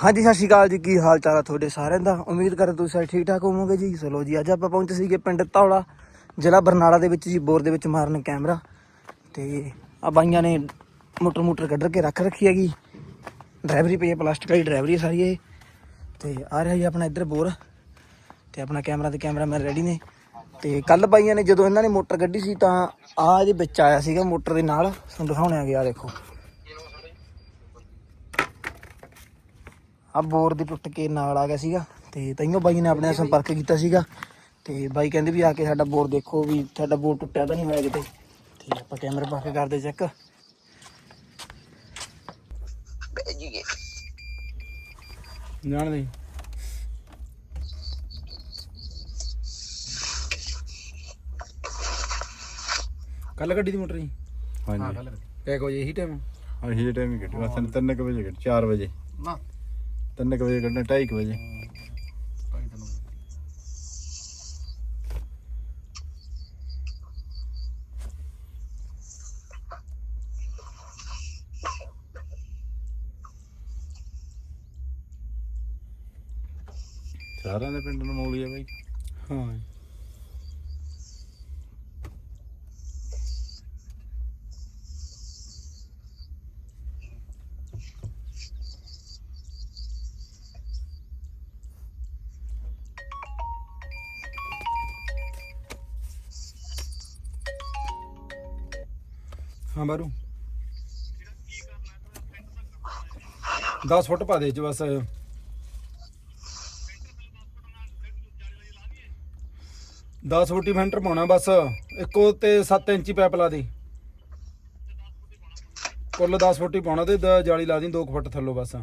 ਹਾਂਜੀ, ਸਤਿ ਸ਼੍ਰੀ ਅਕਾਲ ਜੀ। ਕੀ ਹਾਲ ਚਾਲ ਆ ਤੁਹਾਡੇ ਸਾਰਿਆਂ ਦਾ? ਉਮੀਦ ਕਰਦਾ ਤੁਸੀਂ ਸਾਰੇ ਠੀਕ ਠਾਕ ਹੋਵੋਗੇ ਜੀ। ਚਲੋ ਜੀ, ਅੱਜ ਆਪਾਂ ਪਹੁੰਚੇ ਸੀਗੇ ਪਿੰਡ ਧੌਲਾ, ਜ਼ਿਲ੍ਹਾ ਬਰਨਾਲਾ ਦੇ ਵਿੱਚ ਜੀ, ਬੋਰ ਦੇ ਵਿੱਚ ਮਾਰਨ ਕੈਮਰਾ। ਤੇ ਆ ਬਾਈਆਂ ਨੇ ਮੋਟਰ ਮੋਟਰ ਕੱਢ ਕੇ ਰੱਖ ਰੱਖੀ ਹੈਗੀ। ਡਰਾਈਵਰੀ ਪਈ ਹੈ, ਪਲਾਸਟਿਕ ਵਾਲੀ ਡਰਾਈਵਰੀ ਹੈ ਸਾਰੀ ਇਹ। ਤੇ ਆ ਰਿਹਾ ਜੀ ਆਪਣਾ ਇੱਧਰ ਬੋਰ। ਤੇ ਆਪਣਾ ਕੈਮਰਾ ਤੇ ਕੈਮਰਾਮੈਨ ਰੈਡੀ ਨੇ। ਤੇ ਕੱਲ ਬਾਈਆਂ ਨੇ ਜਦੋਂ ਇਹਨਾਂ ਨੇ ਮੋਟਰ ਕੱਢੀ ਸੀ ਤਾਂ ਆ ਇਹਦੇ ਵਿੱਚ ਆਇਆ ਸੀਗਾ ਮੋਟਰ ਦੇ ਨਾਲ। ਤੁਹਾਨੂੰ ਦਿਖਾਉਣੇ ਆ ਗਿਆ ਦੇਖੋ। ਆ ਬੋਰ ਦੀ ਟੁੱਟ ਕੇ ਨਾਲ ਆ ਗਿਆ ਸੀਗਾ ਤੇ ਤਈਓ ਬਾਈ ਨੇ ਆਪਣੇ ਨਾਲ ਸੰਪਰਕ ਕੀਤਾ ਸੀਗਾ ਤੇ ਬਾਈ ਕਹਿੰਦੇ ਵੀ ਆ ਕੇ ਸਾਡਾ ਬੋਰ ਦੇਖੋ ਵੀ ਸਾਡਾ ਬੋਰ ਟੁੱਟਿਆ ਤਾਂ ਨਹੀਂ ਹੋਇਆ ਕਿਤੇ। ਤੇ ਆਪਾਂ ਕੈਮਰੇ ਪਾ ਕੇ ਕਰਦੇ ਚੈੱਕ ਜਾਣ ਦੇ। ਕੱਲ ਗੱਡੀ ਦੀ ਮੋਟਰ ਜੀ? ਹਾਂਜੀ। ਕਿਹ ਕੋ ਇਹੀ ਟਾਈਮ ਅਸੀਂ ਇਹ ਟਾਈਮ ਹੀ ਕੱਢੀ ਬਸ 3 ਵਜੇ ਕੱਢ 4 ਵਜੇ। ਨਾ। 3 ਵਜੇ ਕੱਢਣਾ 2:30 ਵਜੇ। ਸਾਰਿਆਂ ਦੇ ਪਿੰਡ ਨੂੰ ਮੌਲੀ ਆ ਬਾਈ। ਹਾਂ। ਹਾਂ ਬਾਰੂ। 10 ਫੁੱਟ ਪਾ ਦੇ ਚ ਬਸ। 10 ਫੁੱਟੀ ਫੈਂਟਰ ਪਾਉਣਾ ਬਸ। ਇੱਕੋ ਤੇ 7 ਇੰਚੀ ਪਾਈਪ ਲਾ ਦੇ। ਕੁੱਲ 10 ਫੁੱਟੀ ਪਾਉਣਾ ਤੇ ਦ- ਜਾਲੀ ਲਾ ਦੀ 2 ਫੁੱਟ ਥੱਲੋਂ ਬਸ।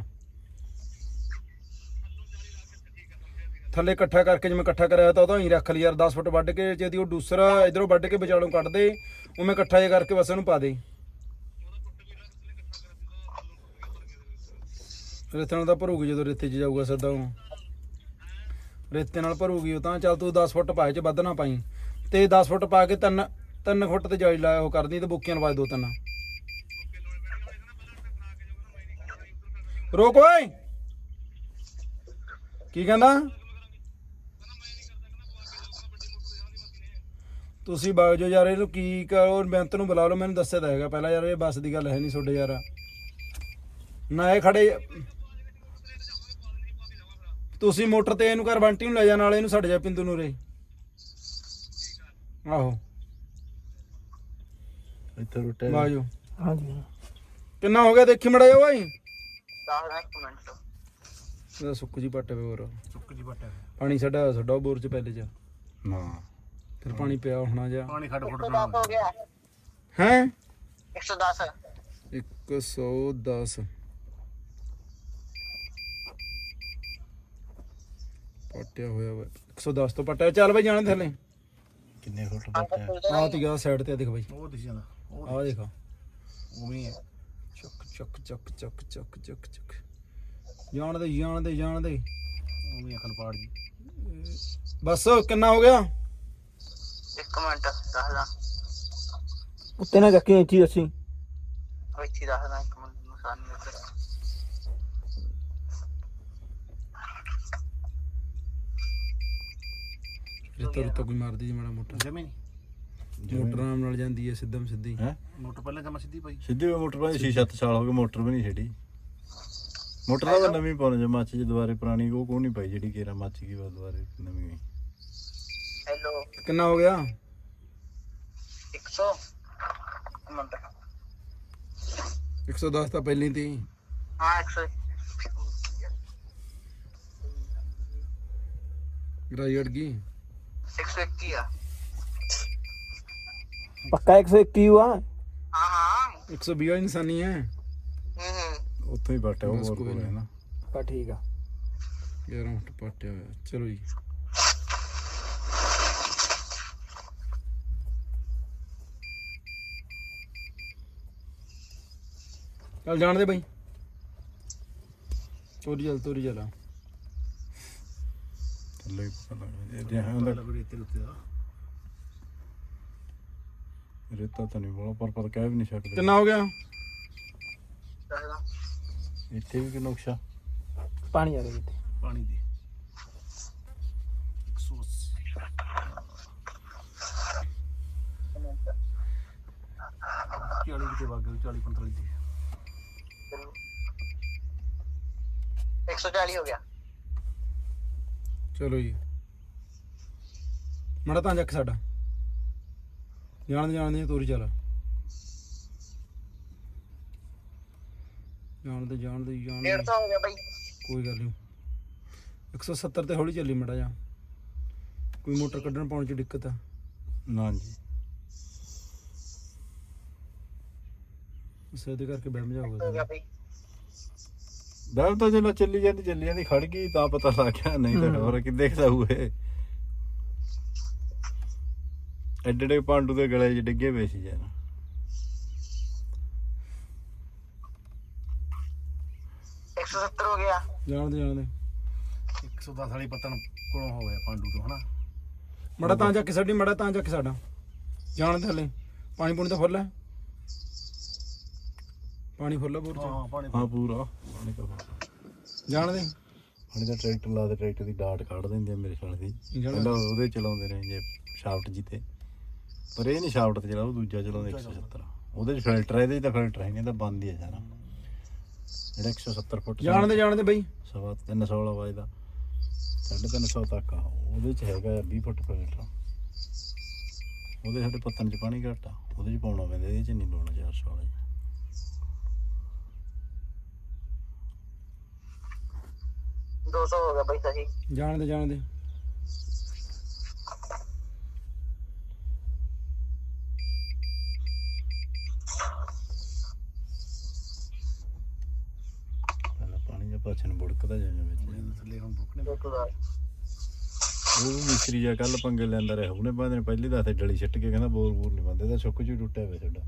ਥੱਲੇ ਇਕੱਠਾ ਕਰਕੇ ਜਿਵੇਂ ਇਕੱਠਾ ਕਰਿਆ ਤਾਂ ਉਹਦਾ ਹੀ ਰੱਖ ਲਈ ਯਾਰ 10 ਫੁੱਟ ਵੱਢ ਕੇ ਜਿਹਦੀ ਉਹ ਦੂਸਰਾ ਇਧਰੋਂ ਵੱਢ ਕੇ ਵਿਚਾਲੋਂ ਕੱਢ ਦੇ, ਉਵੇਂ ਇਕੱਠਾ ਜਿਹਾ ਕਰਕੇ ਬਸ ਉਹਨੂੰ ਪਾ ਦੇ। ਰੇਤੇ ਨਾਲ ਤਾਂ ਭਰੂਗੀ ਜਦੋਂ ਰੇਤੇ 'ਚ ਜਾਊਗਾ ਸਿੱਧਾ ਉਹ। ਰੇਤੇ ਨਾਲ ਭਰੂਗੀ ਉਹ ਤਾਂ ਚੱਲ ਤੂੰ 10 ਫੁੱਟ ਪਾਏ ਚ ਵੱਧ ਨਾ ਪਾਈ। ਤੇ 10 ਫੁੱਟ ਪਾ ਕੇ ਤਿੰਨ ਤਿੰਨ ਫੁੱਟ ਤੇ ਜਾਲੀ ਲਾਇਆ ਉਹ ਕਰਦੀ ਤੇ ਬੁੱਕੀਆਂ ਲਵਾ ਦੋ ਤਿੰਨ। ਰੋਕ ਓਏ। ਕੀ ਕਹਿੰਦਾ? ਤੁਸੀਂ ਬਾਗ ਜੋ ਯਾਰ ਇਹਨੂੰ ਕੀ ਕਰੋ? ਬੈਂਤ ਨੂੰ ਬੁਲਾ ਲਓ, ਮੈਨੂੰ ਦੱਸਿਆ ਤਾਂ ਹੈਗਾ। ਪਹਿਲਾਂ ਯਾਰ ਇਹ ਬੱਸ ਦੀ ਗੱਲ ਹੈ ਨਹੀਂ ਤੁਹਾਡੇ ਯਾਰ। ਨਾ ਇਹ ਖੜੇ ਤੁਸੀਂ ਮੋਟਰ ਤੇ ਇਹਨੂੰ ਘਰ ਬੰਟੀ ਨੂੰ ਲੈ ਜਾ ਨਾਲ ਇਹਨੂੰ ਛੱਡ ਜਾ ਪਿੰਦੂ ਨੂੰ ਰੇ ਆਹੋ। ਇੱਥੇ ਰੁੱਟੇ ਬਾਜੋ। ਹਾਂਜੀ। ਕਿੰਨਾ ਹੋ ਗਿਆ ਦੇਖੀ ਮੜਾ 10 ਮਿੰਟ। ਸੁੱਕ ਜੀ ਪੱਟ ਹੋਰ। ਚੁੱਕ ਜੀ ਬੱਟਾ ਪਾਣੀ ਸਾਡਾ ਸਾਡਾ ਬੋਰ ਚ ਪਹਿਲੇ ਚ। ਨਾ। ਫਿਰ ਪਾਣੀ ਪਿਆ ਹੋਣਾ ਜਾ ਪਾਣੀ ਖੱਡ ਫੁੱਟ ਨਾ ਹੋ ਗਿਆ। ਹੈ? 110 110 ਪਟਿਆ ਹੋਇਆ ਵਾ। 110 ਤੋਂ ਪਟਿਆ ਚੱਲ ਬਈ ਜਾਣ ਥੱਲੇ ਕਿੰਨੇ ਫੁੱਟ ਬੱਚਾ ਆਹ ਤੀ ਗਾ ਸਾਈਡ ਤੇ ਆ ਦੇਖ ਬਈ। ਉਹ ਦਿਸ ਜਾਂਦਾ ਉਹ ਆਹ ਦੇਖਾ ਉਵੇਂ ਹੀ ਚੱਕ ਚੱਕ ਚੱਕ ਚੱਕ ਚੱਕ ਚੱਕ ਚੱਕ। ਜਾਣ ਦੇ ਜਾਣ ਦੇ ਜਾਣ ਦੇ। ਉਵੇਂ ਅਕਲ ਪਾੜ ਜੀ ਬਸ ਕਿੰਨਾ ਹੋ ਗਿਆ? ਇੱਕ ਮਿੰਟ ਦੱਸਦਾ ਉੱਤੇ ਨਾ ਚੱਕੀ ਇੱਥੇ ਅਸੀਂ। ਇੱਥੇ ਦੱਸਦਾ ਇੱਕ ਮਿੰਟ ਨਿਸ਼ਾਨੀ ਉੱਤੇ ਰੁੱਤਾ ਕੋਈ ਮਾਰਦੀ ਜੀ ਮਾੜਾ ਮੋਟਾ। ਜਮੇ ਨਹੀਂ। ਮੋਟਰ ਆਰਾਮ ਨਾਲ ਜਾਂਦੀ ਹੈ ਸਿੱਧਮ ਸਿੱਧੀ। ਹੈ? ਮੋਟਰ ਪਹਿਲਾਂ ਜਮਾ ਸਿੱਧੀ ਪਈ। ਸਿੱਧੀ ਉਹ ਮੋਟਰ ਪਾਈ 6-7 ਸਾਲ ਹੋ ਗਏ ਮੋਟਰ ਵੀ ਨਹੀਂ ਛੱਡੀ ਮੋਟਰ ਤਾਂ ਨਵੀਂ ਪਾਉਣੀ ਜੇ ਮੱਚ ਜੇ ਦੁਬਾਰੇ ਪੁਰਾਣੀ ਉਹ ਕੋਈ ਨਹੀਂ ਪਾਈ ਜਿਹੜੀ ਕੇਰਾ ਮੱਚ ਗਈ ਵਾ ਦੁਬਾਰੇ ਨਵੀਂ। ਹੋਈ ਹੈਲੋ? ਕਿੰਨਾ ਹੋ ਗਿਆ? 100 ਇੱਕ ਮਿੰਟ। 110 ਤਾਂ ਪਹਿਲੀ ਤੀ। ਹਾਂ 100 ਗਰਾਈ ਅੜ ਗਈ। 121 ਆ। ਪੱਕਾ 121 ਆ ਹਾਂ ਹਾਂ। 120 ਇਨਸਾਨੀ ਹੈ। ਹੂੰ ਹੂੰ। ਉੱਥੋਂ ਹੀ ਬਟਿਆ ਉਹ ਬਸ ਹੋਰ ਕੋਈ ਕੋਲ ਹੈ ਨਾ। ਪਾ ਠੀਕ ਆ। 11 ਮਿੰਟ ਪਟਿਆ ਹੋਇਆ। ਚਲੋ ਜੀ। ਚੱਲ ਜਾਣ ਦੇ ਬਾਈ। ਤੋਰੀ ਚੱਲ ਤੋਰੀ ਚੱਲ ਥੱਲੇ ਪਤਾ ਲੱਗ ਜੇ ਹਾਂ ਰੇਤੇ ਉੱਤੇ ਦਾ ਰੇਤਾ ਤਾਂ ਨਹੀਂ ਬੋਲਾ ਪਰ ਪਰ ਕਹਿ ਵੀ ਨਹੀਂ ਸਕਦੇ। ਕਿੰਨਾ ਹੋ ਗਿਆ? ਦੱਸਦਾ ਇੱਥੇ ਵੀ ਕਿ ਨੁਕਸ਼ਾ ਪਾਣੀ ਆ ਰਿਹਾ ਜਿੱਤੇ ਪਾਣੀ ਦੀ। 180 40 ਕਿਤੇ ਵਗ ਗਏ 40 45 ਦੀ। 140 ਹੋ ਗਿਆ। ਚਲੋ ਜੀ। ਮੜਾ ਤਾਂ ਜੱਕ ਸਾਡਾ। ਜਾਣ ਜਾਣ ਤੋਰੀ ਚੱਲ। ਜਾਣ ਦੇ ਜਾਣ ਦੇ ਜਾਣ ਦੇ। 150 ਹੋ ਗਿਆ ਬਾਈ। ਕੋਈ ਗੱਲ ਨਹੀਂ। 170 ਤੇ ਹੌਲੀ ਚੱਲੀ ਮੜਾ ਜਾ ਕੋਈ ਮੋਟਰ ਕੱਢਣ ਪਾਉਣ ਚ ਦਿੱਕਤ ਆ। ਨਾ ਜੀ। ਸੇਦੇ ਕਰਕੇ ਬੈਠ ਹੋ ਜਾਊਗਾ ਗਿਆ ਬਾਈ। ਬੈਲ ਤਾਂ ਜਦੋਂ ਚੱਲੀ ਜਾਂਦੀ ਚੱਲੀ ਜਾਂਦੀ ਖੜ ਗਈ ਤਾਂ ਪਤਾ ਲੱਗ ਗਿਆ ਨਹੀਂ ਤਾਂ ਹੋਰ ਕਿ ਦੇਖਦਾ ਹੋਏ ਐਡੇ ਐਡੇ ਪਾਂਡੂ ਦੇ ਗਲੇ 'ਚ ਡਿੱਗੇ ਪਏ ਸੀ ਜਨ ਇੱਕ ਸੌ ਸੱਤਰ ਹੋ ਗਿਆ। ਜਾਣ ਦੇ ਜਾਣ ਦੇ। 110 ਵਾਲੀ ਪਤਨ ਕੋਲੋਂ ਹੋ ਗਿਆ ਪਾਂਡੂ ਤੋਂ ਹਨਾ? ਮੜਾ ਤਾਂ ਜਾ ਕੇ ਸਾਡੀ ਮੜਾ ਤਾਂ ਜਾ ਕੇ ਸਾਡਾ ਜਾਣ ਦੇ ਹਲੇ। ਪਾਣੀ ਪੂਣੀ ਤਾਂ ਫੁੱਲ ਹੈ। ਪਾਣੀ ਫੁੱਲ ਆ ਬੋਰ ਚ? ਹਾਂ ਪਾਣੀ ਹਾਂ ਪੂਰਾ। ਪਾਣੀ ਤਾਂ। ਜਾਣ ਦੇ? ਪਾਣੀ ਦਾ ਟਰੈਕਟਰ ਲਾ ਦੇ ਟਰੈਕਟਰ ਦੀ ਡਾਟ ਕੱਢ ਦਿੰਦੇ ਆ ਮੇਰੇ ਸਾਲ ਦੀ। ਜਾਣ ਪਹਿਲਾਂ ਉਹਦੇ ਚਲਾਉਂਦੇ ਰਹੇ ਜੇ ਸ਼ਾਫਟ ਜੀ ਤੇ ਪਰ ਇਹ ਨਹੀਂ ਸ਼ਾਫਟ ਤੇ ਚਲਾਉ ਦੂਜਾ ਚਲਾਉਂਦੇ 170 ਉਹਦੇ ਚ ਫਿਲਟਰ ਇਹਦੇ ਚ ਤਾਂ ਫਿਲਟਰ ਹੈ ਨਹੀਂ ਤਾਂ ਬੰਦ ਹੀ ਆ ਸਾਰਾ। ਜਿਹੜਾ 170 ਫੁੱਟ ਜਾਣ ਦੇ ਜਾਣ ਦੇ ਬਈ। ਸਵਾ 300 ਵਾਲਾ ਵਜਦਾ। 350 ਤੱਕ ਆ। ਉਹਦੇ ਚ ਹੈਗਾ ਆ 20 ਫੁੱਟ ਫਿਲਟਰ ਉਹਦੇ ਸਾਡੇ ਪੱਤਨ ਚ ਪਾਣੀ ਘੱਟ ਆ। ਉਹਦੇ ਚ ਪਾਉਣਾ ਪੈਂਦਾ ਇਹਦੇ ਚ ਨਹੀਂ ਲਾਉਣਾ 400 ਵਾਲਾ 'ਚ। 200 ਹੋ ਗਿਆ ਬਾਈ ਸਹੀ। ਜਾਣ ਦੇ ਜਾਣ ਦੇ ਪਹਿਲਾਂ ਪਾਣੀ ਦਾ ਪਾਛਨ ਬੁੜਕਦਾ ਜਾਂਦਾ ਵਿੱਚ ਥੱਲੇ ਹੁਣ ਬੁੱਕ ਨੇ ਦੋ ਸੌ ਦਸ ਉਹ ਮਿਸਤਰੀ ਜਾ ਕੱਲ ਪੰਗੇ ਲੈਂਦਾ ਰਿਹਾ। ਉਹਨੇ ਬਾਅਦ ਨੇ ਪਹਿਲੀ ਦੱਸ ਡਲੀ ਛੱਟ ਕੇ ਕਹਿੰਦਾ ਬੋਰ ਬੋਰ ਨਹੀਂ ਬੰਦੇ ਤਾਂ ਸੁੱਕ ਜੂ ਟੁੱਟਿਆ ਹੋਇਆ ਸਾਡਾ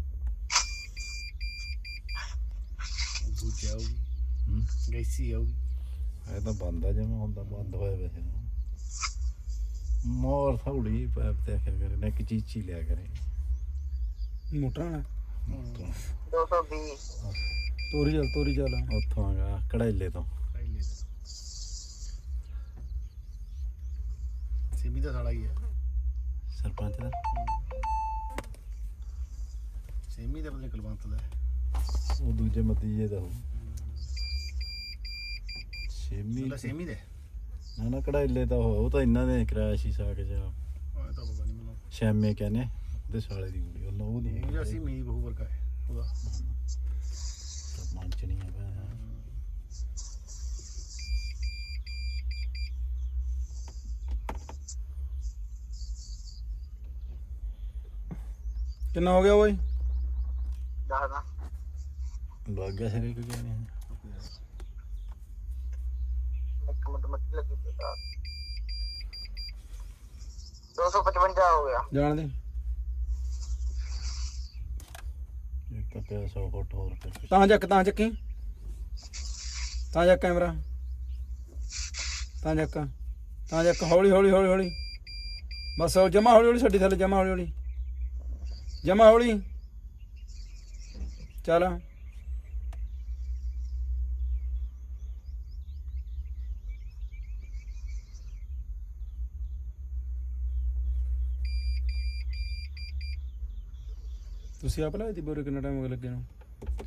ਦੂਜਾ ਹੂੰ। ਗੈਸੀ ਆਉਗੀ ਇਹ ਤਾਂ ਬੰਦ ਆ ਜਿਵੇਂ ਹੁੰਦਾ ਬੰਦ ਹੋਇਆ ਵੈਸੇ ਮੋਰ ਥੌੜੀ ਪੈਪ ਤੇ ਆਖਿਆ ਕਰੇ ਨਾ ਚੀਜ਼ ਹੀ ਲਿਆ ਕਰੇ। ਮੋਟਰਾਂ ਨਾਲ 220 ਤੋਰੀ ਚੱਲ ਤੋਰੀ ਚੱਲ। ਉੱਥੋਂ ਆਗਾ ਕੜਾਈਲੇ ਤੋਂ। ਸਿਮੀ ਦਾ ਸਾਲਾ ਹੀ ਹੈ। ਸਰਪੰਚ ਦਾ? ਸਿਮੀ ਦਾ ਨੀ ਕੁਲਵੰਤ ਦਾ। ਉਹ ਦੂਜੇ ਮਤੀਜੇ ਦਾ ਉਹ ਛੇਮੀ ਸਾਲਾ ਸਿਮੀ ਦਾ ਹੈ। ਨਾ ਨਾ ਕੜਾਈਲੇ ਤਾਂ ਉਹ ਉਹ ਤਾਂ ਇਹਨਾਂ ਨੇ ਕਰਾਇਆ ਸੀ ਸਾਗ ਚ ਹਾਂ ਇਹ ਤਾਂ ਪਤਾ ਨਹੀਂ ਮੈਨੂੰ। ਸ਼ੈਮੇ ਕਹਿੰਦੇ ਉਹਦੇ ਸਾਲੇ ਦੀ ਕੁੜੀ ਉਹ ਉਹ ਨਹੀਂ ਉਹ ਜਿਹੜਾ ਸੀ ਮੀ ਬਹੁ ਵਰਗਾ ਹੈ ਉਹਦਾ। ਸਰਪੰਚ ਨਹੀਂ ਹੈ ਭੈਣ। ਕਿੰਨਾ ਹੋ ਗਿਆ ਓਏ? ਦੱਸ ਦਾ। ਲੱਗ ਗਿਆ ਸਿਰੇ ਕਿ ਨਹੀਂ ਇੱਕ ਮਿੰਟ ਲੱਗੀ ਤੇ। 255 ਹੋ ਗਿਆ। ਜਾਣ ਦੇ। ਇੱਕ ਤਾਂ ਪਿਆ 100 ਫੁੱਟ ਹੋਰ ਫਿਰ ਤਾਂ ਚੱਕ ਤਾਂ ਚੱਕੀ। ਤਾਂ ਚੱਕ ਕੈਮਰਾ। ਤਾਂ ਚੱਕ ਤਾਂ ਚੱਕ। ਹੌਲੀ ਹੌਲੀ ਹੌਲੀ ਹੌਲੀ। ਬਸ ਉਹ ਜਮਾ ਹੌਲੀ ਹੌਲੀ ਛੱਡੀ ਥੱਲੇ ਜਮਾ ਹੌਲੀ ਹੌਲੀ। ਜਮਾ ਹੌਲੀ। ਚੱਲ। ਤੁਸੀਂ ਆਪ ਲਾਈ ਤੀ ਬੋਰੇ ਕਿੰਨਾ ਟਾਈਮ ਹੋ ਗਿਆ ਲੱਗੇ ਨੂੰ?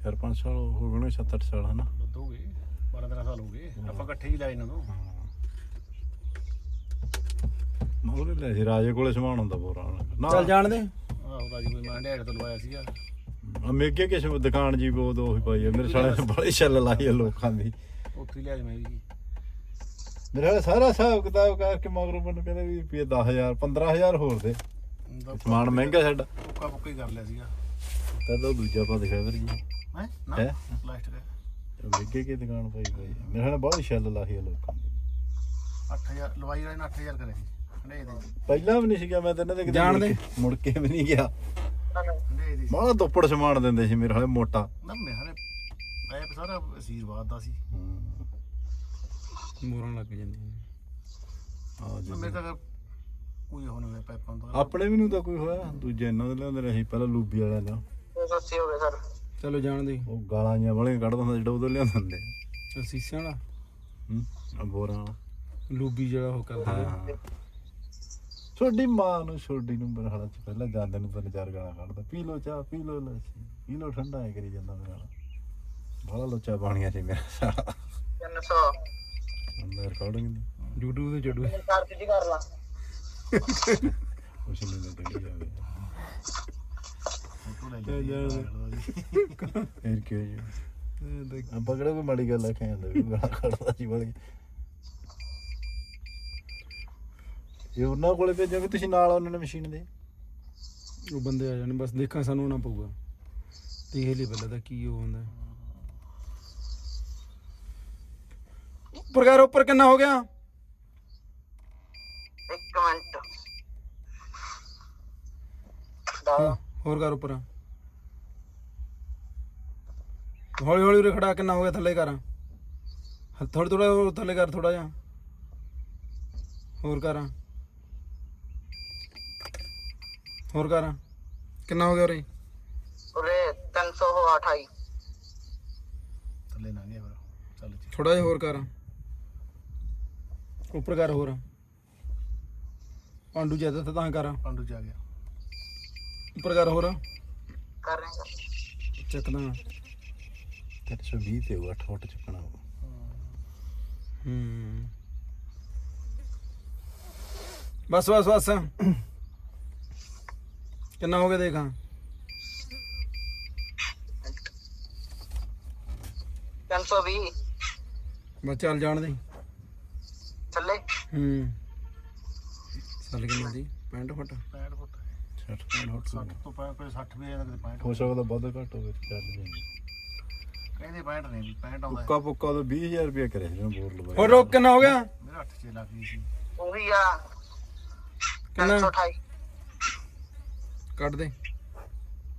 ਚਾਰ ਪੰਜ ਸਾਲ ਹੋ ਗਏ ਨੇ 7-8 ਸਾਲ ਹਨਾ? ਵੱਧ ਹੋ ਗਏ 12 13 ਸਾਲ ਹੋ ਗਏ। ਆਪਾਂ ਇਕੱਠੇ ਹੀ ਲਾਏ ਇਹਨਾਂ ਤੋਂ। ਮੋਰੇ ਲੈ ਸੀ ਰਾਜੇ ਕੋਲੇ ਸਮਾਨ ਹੁੰਦਾ ਬੋਰਾ ਨਾ। ਚੱਲ ਜਾਣ ਦੇ ਆਹੋ ਰਾਜੀ ਕੋਈ ਮੈਂ ਡੈਡ ਤੋਂ ਲਵਾਇਆ ਸੀਗਾ। ਮੇਗੇ ਕਿਸ ਦੁਕਾਨ ਜੀ ਉਹ ਉਹੀ ਪਾਈ ਆ ਮੇਰੇ ਸਾਲੇ ਨੇ ਬੜੀ ਛੱਲ ਲਾਈ ਆ ਲੋਕਾਂ ਦੀ। ਉੱਥੇ ਹੀ ਲਿਆ ਜੀ। ਮੈਂ ਵੀ ਮੇਰੇ ਸਾਰਾ ਹਿਸਾਬ ਕਿਤਾਬ ਕਰਕੇ ਮਗਰੋਂ ਮੈਨੂੰ ਕਹਿੰਦੇ ਵੀ ਰੁਪਏ 10000 15000 ਹੋਰ ਦੇ। ਸਮਾਨ ਮਹਿੰਗਾ ਸਾਡਾ। ਪੱਕਾ ਪੱਕਾ ਹੀ ਕਰ ਲਿਆ ਸੀਗਾ। ਤਾਂ ਉਹ ਦੂਜਾ ਪਾ ਦਿਖਾ ਫਿਰ ਜੀ। ਹੈ? ਨਾ? ਹੈਂ? ਪਲਾਸਟਿਕ ਹੈ ਮੇਗੇ ਕੀ ਦੁਕਾਨ ਪਾਈ ਪਈ। ਮੇਰੇ ਸਾਲੇ ਬੜੀ ਛੱਲ ਲਾਈ ਆ ਲੋਕਾਂ ਦੀ 8000 ਲਵਾਈ ਵਾਲੇ ਨੇ 8000 ਕਰੇ ਸੀ। ਹੰਡੇ ਦੇ। ਪਹਿਲਾਂ ਵੀ ਨਹੀਂ ਸੀਗਾ ਮੈਂ ਤਾਂ ਇਹਨਾਂ ਦੇ ਮੁੜ ਦੇ। ਕੇ- ਮੁੜ ਕੇ ਵੀ ਨਹੀਂ ਗਿਆ। ਹੰਡੇ ਦੀ। ਮਾੜਾ ਦੁੱਪੜ ਸਮਾਨ ਦਿੰਦੇ ਸੀ ਮੇਰੇ ਹਾਲੇ ਮੋਟਾ। ਨਾ ਮੈਂ ਹਲੇ ਪੈਪ ਸਾਰਾ ਅਸੀਰਵਾਦ ਦਾ ਸੀ। ਮੋਰਾਂ ਲੱਗ ਜਾਂਦੀਆਂ ਆ ਜੀ ਮੇਰੇ ਤਾਂ ਕੋਈ ਨਹੀਂ ਦਾ ਆਪਣੇ ਵੀ ਨੂੰ ਤਾਂ ਕੋਈ ਹੋਇਆ ਦੂਜੇ ਇਹਨਾਂ ਦੇ ਲਿਆਉਂਦੇ ਰਹੇ ਪਹਿਲਾਂ ਲੂਬੀ ਵਾਲਿਆਂ ਦਾ। 280 ਹੋ ਗਿਆ ਸਰ। ਚਲੋ ਜਾਣ ਦੇ। ਉਹ ਗਾਲਾਂ ਜਿਹੀਆਂ ਵਾਲੀਆਂ ਕੱਢ ਦਿੰਦਾ ਜਿਹੜਾ ਉਹਦੇ ਲਿਆਉਂਦੇ ਹੁੰਦੇ। ਸੀਸਿਆਂ ਵਾਲਾ? ਹੂੰ ਆ ਬੋਰਾਂ ਵਾਲਾ। ਲੂਬੀ ਜਿਹੜਾ ਉਹ ਕਰਦਾ। ਹਾਂ ਛੋਡੀ ਮਾਂ ਨੂੰ ਛੋਡੀ ਨੂੰ ਬਰਹਾਲਾ ਚ ਪਹਿਲਾਂ ਜਾਂਦੇ ਨੂੰ ਤਿੰਨ ਚਾਰ ਗਾਲਾਂ ਕੱਢਦਾ। ਪੀ ਲੋ ਚਾਹ ਪੀ ਲੋ ਲੱਸੀ ਪੀ ਲੋ ਠੰਡਾ ਐ ਕਰੀ ਜਾਂਦਾ ਮੇਰਾ ਬੜਾ ਲੋਚਾ ਪਾਣੀਆਂ ਸੀ ਮੇਰਾ ਸਾਲਾ। 300 ਅੰਦਰ ਰਿਕਾਰਡਿੰਗ ਦੀ। YouTube ਤੇ ਚੜੂ। ਚਾਰ ਕਿੱਡੀ ਕਰ ਲਾ। ਕੁਛ ਨਹੀਂ ਮੈਂ ਜਾਵੇ ਫੋਟੋ ਲੈ ਫੇਰ ਕੀ ਜੀ ਆਪਾਂ ਕਿਹੜਾ ਕੋਈ ਮਾੜੀ ਗੱਲ ਆ ਕਹਿੰਦੇ ਵੀ ਗਾਲਾਂ ਕੱਢਦਾ ਸੀ ਬੜੀ ਇਹ ਉਹਨਾਂ ਕੋਲੇ ਭੇਜੋ ਤੁਸੀਂ ਨਾਲ ਉਹਨਾਂ ਨੇ ਮਸ਼ੀਨ ਦੇ ਉਹ ਬੰਦੇ ਆ ਜਾਣੇ ਬਸ ਦੇਖਾਂ ਸਾਨੂੰ ਨਾ ਪਊਗਾ ਦੇਖ ਲਈ ਪਹਿਲਾਂ ਤਾਂ ਕੀ ਉਹ ਹੁੰਦਾ ਉੱਪਰ ਕਰ ਉੱਪਰ ਕਿੰਨਾ ਹੋ ਗਿਆ? ਇੱਕ ਮਿੰਟ। ਹੋਰ ਕਰ ਉੱਪਰ। ਹੌਲੀ ਹੌਲੀ ਉਰੇ ਖੜਾ ਕਿੰਨਾ ਹੋ ਗਿਆ ਥੱਲੇ ਕਰ ਥੋੜਾ ਥੋੜਾ ਥੱਲੇ ਕਰ ਥੋੜਾ ਜਿਹਾ। ਹੋਰ ਕਰ ਹੋਰ ਕਰ ਕਿੰਨਾ ਹੋ ਗਿਆ ਉਰੇ? ਉਰੇ 300 ਹੋ 28 ਥੱਲੇ ਨਾ ਗਿਆ ਫਿਰ। ਚੱਲ ਜੀ। ਥੋੜਾ ਜਿਹਾ ਹੋਰ ਕਰ ਉੱਪਰ ਕਰ ਹੋਰ। ਪਾਂਡੂ ਜ਼ਿਆਦਾ ਤਾਂ ਤਾਂ ਕਰ ਪਾਂਡੂ ਆ ਗਿਆ। ਉੱਪਰ ਕਰ ਹੋਰ। ਕਰ ਰਹੇ ਹਾਂ ਚੱਕਦਾ 320 ਤੇ 8 ਫੁੱਟ ਚੱਕਣਾ ਹੋਊ। ਹੂੰ। ਬਸ ਬਸ ਬਸ। ਕਿੰਨਾ ਹੋ ਗਿਆ ਦੇਖਾਂ? ਤਿੰਨ ਸੌ ਵੀਹ। ਬਸ ਚੱਲ ਜਾਣ ਦੇ। ਥੱਲੇ। ਹੂੰ। ਚੱਲ ਕਿੰਨਾ ਦੀ? 65 ਫੁੱਟ। 65 ਫੁੱਟ। 60 ਫੁੱਟ 60 ਤੋਂ ਪੈ ਕੋਈ 60 ਵੀ ਜਾਂਦਾ ਕਿਤੇ 65 ਹੋ ਸਕਦਾ ਵੱਧ ਘੱਟ ਹੋਵੇ ਚੱਲ ਜਾਈਂ ਕਹਿੰਦੇ 65 ਨਹੀਂ 65 ਆਉਂਦਾ ਪੁੱਕਾ ਪੁੱਕਾ ਤਾਂ 20000 ਰੁਪਏ ਕਰਿਆ ਸੀ ਨਾ ਬੋਰ ਲਵਾਇਆ। ਹੋਰ ਰੋਕ ਕਿੰਨਾ ਹੋ ਗਿਆ? ਮੇਰਾ 8 6 ਲੱਖ ਗਈ ਸੀ। ਉਹੀ ਆ। ਕਿੰਨਾ? 328 ਕੱਢ ਦੇ।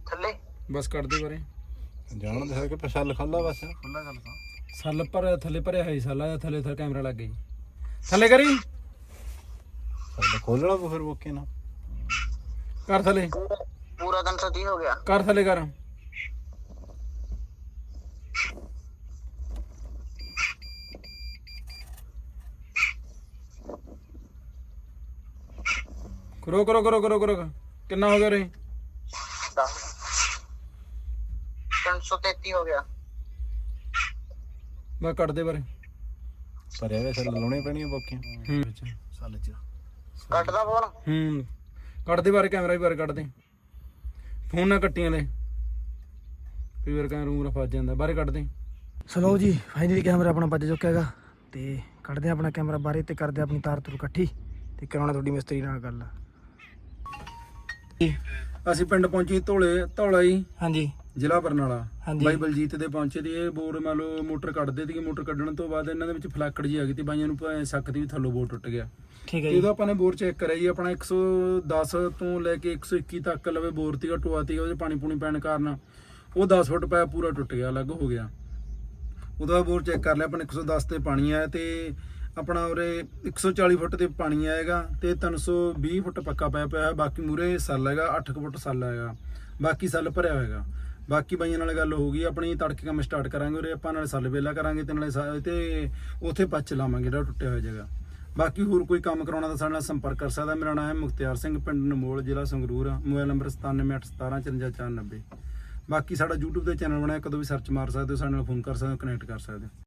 ਥੱਲੇ। ਬਸ ਕੱਢ ਦੇ ਬਾਰੇ ਜਾਣ ਦੇ ਹੈ ਕਿ ਪਛਲ ਖੱਲਾ ਬਸ। ਖੁੱਲਾ ਗੱਲ ਤਾਂ ਸੱਲ ਪਰ ਥੱਲੇ ਭਰਿਆ ਹੈ ਸਾਲਾ ਜਿਹਾ ਥੱਲੇ ਥੱਲੇ ਕੈਮਰਾ ਲੱਗ ਗਈ ਥੱਲੇ ਕਰੀ। ਸਾਡੇ ਖੋਲਣਾ ਫਿਰ ਓਕੇ ਨਾ। ਕਰ ਥੱਲੇ ਪੂਰਾ ਪੂਰਾ 330 ਹੋ ਗਿਆ ਕਰ ਥੱਲੇ ਕਰ ਕਰੋ ਕਰੋ ਕਰੋ ਕਰੋ ਕਰੋ ਕਿੰਨਾ ਹੋ ਗਿਆ ਰੇ 10 333 ਹੋ ਗਿਆ ਮੈਂ ਕੱਢ ਦੇ ਬਾਰੇ ਪਰ ਇਹ ਵੇ ਲਾਉਣੇ ਪੈਣੀਆਂ ਬੋਕੀਆਂ ਹੂੰ ਸਾਲ ਚ ਕੱਟਦਾ ਫੋਨ ਹੂੰ ਕੱਢ ਦੇ ਬਾਰੇ ਕੈਮਰਾ ਵੀ ਬਾਰੇ ਕੱਢ ਦੇ ਫੋਨ ਨਾ ਕੱਟੀਆਂ ਲੈ ਕਈ ਵਾਰ ਕੈਮਰਾ ਰੂਮ ਫਸ ਜਾਂਦਾ ਬਾਰੇ ਕੱਢ ਦੇ ਸਲੋ ਜੀ ਫਾਈਨਲੀ ਕੈਮਰਾ ਆਪਣਾ ਵੱਜ ਚੁੱਕਾ ਹੈਗਾ। ਤੇ ਕੱਢਦੇ ਆਪਣਾ ਕੈਮਰਾ ਬਾਹਰ ਤੇ ਕਰਦੇ ਆਪਣੀ ਤਾਰ ਤੁਰ ਇਕੱਠੀ। ਤੇ ਕਰਾਉਣਾ ਤੁਹਾਡੀ ਮਿਸਤਰੀ ਨਾਲ ਗੱਲ। ਅਸੀਂ ਪਿੰਡ ਪਹੁੰਚੇ ਧੋਲੇ ਧੌਲਾ ਜੀ। ਹਾਂਜੀ। ਜ਼ਿਲ੍ਹਾ ਬਰਨਾਲਾ। ਹਾਂਜੀ। ਬਾਈ ਬਲਜੀਤ ਦੇ ਪਹੁੰਚੇ ਦੀ ਇਹ ਬੋਰ ਮੰਨ ਲਓ ਮੋਟਰ ਕੱਢਦੇ ਸੀਗੇ ਮੋਟਰ ਕੱਢਣ ਤੋਂ ਬਾਅਦ ਇਹਨਾਂ ਦੇ ਵਿੱਚ ਫਲਾਕੜ ਜੀ ਆ ਗਈ ਤੇ ਬਾਈਆਂ ਨੂੰ ਭਾਵੇਂ ਸ਼ੱਕ ਦੀ ਵੀ ਥੱਲੋਂ ਬੋਰ ਟੁੱਟ ਗਿਆ। ਠੀਕ ਹੈ ਤੇ ਜੀ। ਉਹਦਾ ਆਪਾਂ ਨੇ ਬੋਰ ਚੈੱਕ ਕਰਿਆ ਜੀ ਆਪਣਾ 110 ਤੋਂ ਲੈ ਕੇ 121 ਤੱਕ ਲਵੇ ਬੋਰ ਤੀਗਾ ਟੋਆ ਤੀਗਾ ਉਹਦੇ ਪਾਣੀ ਪੂਣੀ ਪੈਣ ਕਾਰਨ ਉਹ 10 ਫੁੱਟ ਪਾਇਆ ਪੂਰਾ ਟੁੱਟ ਗਿਆ ਅਲੱਗ ਹੋ ਗਿਆ। ਉਹਦਾ ਬੋਰ ਚੈੱਕ ਕਰ ਲਿਆ ਆਪਾਂ ਨੇ 110 ਤੇ ਪਾਣੀ ਆਇਆ ਤੇ ਆਪਣਾ ਉਰੇ 140 ਫੁੱਟ ਤੇ ਪਾਣੀ ਆਏਗਾ ਤੇ 320 ਫੁੱਟ ਪੱਕਾ ਪਿਆ ਹੈ ਬਾਕੀ ਮੂਰੇ ਸੱਲ ਹੈਗਾ 8 ਫੁੱਟ ਸੱਲ ਹੈਗਾ ਬਾਕੀ ਸੱਲ ਭਰਿਆ ਹੋਏਗਾ। ਬਾਕੀ ਬਾਈਆਂ ਨਾਲ ਗੱਲ ਹੋ ਗਈ, ਆਪਣੀ ਤੜਕੇ ਕੰਮ ਸਟਾਰਟ ਕਰਾਂਗੇ ਉਰੇ, ਆਪਾਂ ਨਾਲੇ ਸੱਲ ਵੇਲਾ ਕਰਾਂਗੇ ਤੇ ਨਾਲੇ ਸਾ- ਤੇ ਉੱਥੇ ਪੱਚ ਲਾਵਾਂਗੇ ਜਿਹੜਾ ਟੁੱਟਿਆ ਹੋਇਆ ਜਗ੍ਹਾ। ਬਾਕੀ ਹੋਰ ਕੋਈ ਕੰਮ ਕਰਾਉਣਾ ਤਾਂ ਸਾਡੇ ਨਾਲ ਸੰਪਰਕ ਕਰ ਸਕਦਾ। ਮੇਰਾ ਨਾਮ ਹੈ ਮੁਖਤਿਆਰ ਸਿੰਘ, ਪਿੰਡ ਨਮੋਲ, ਜ਼ਿਲ੍ਹਾ ਸੰਗਰੂਰ, ਮੋਬਾਈਲ ਨੰਬਰ 9781175490 ਬਾਕੀ ਸਾਡਾ YouTube ਤੇ ਚੈਨਲ ਬਣਾਇਆ ਕਦੋਂ ਵੀ ਸਰਚ ਮਾਰ ਸਕਦੇ ਹੋ, ਸਾਡੇ ਨਾਲ ਫੋਨ ਕਰ ਸਕਦੇ ਹੋ ਕਨੈਕਟ ਕਰ ਸਕਦੇ ਹੋ।